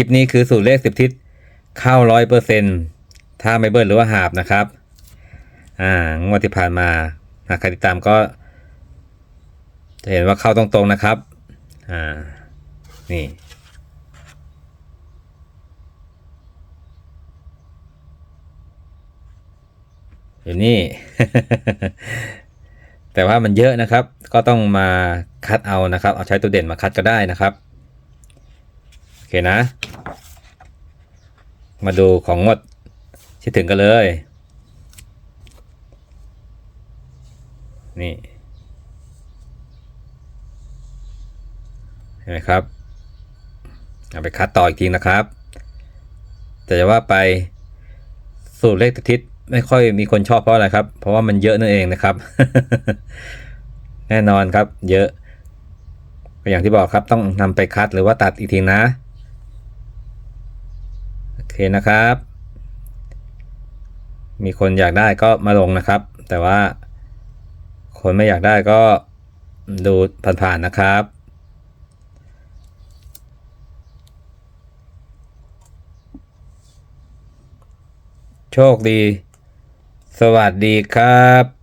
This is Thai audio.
ลิปนี้คือสูตรเลขสิบทิศเข้าร้อยเปอร์เซ็นถ้าไม่เบิ้ลหรือว่าหาบนะครับ อ่างวดที่ผ่านมาหากใครติดตามก็ จะเห็นว่าเข้าตรงๆนะครับ อ่า นี่อยู่นี่ แต่ว่ามันเยอะนะครับ ก็ต้องมาคัดเอานะครับ เอาใช้ตัวเด่นมาคัดก็ได้นะครับ โอเคนะ มาดูของงดที่ถึงกันเลย นี่เห็นไหมครับเอาไปคัดต่ออีกทีนะครับ แต่จะว่าไปสูตรเลขทิศไม่ค่อยมีคนชอบเพราะอะไรครับ เพราะว่ามันเยอะนั่นเองนะครับ แน่นอนครับ เยอะก็อย่างที่บอกครับต้องนำไปคัดหรือว่าตัดอีกทีนะ นะครับ มีคนอยากได้ก็มาลงนะครับ แต่ว่าคนไม่อยากได้ก็ดูผ่านๆนะครับ โชคดี สวัสดีครับ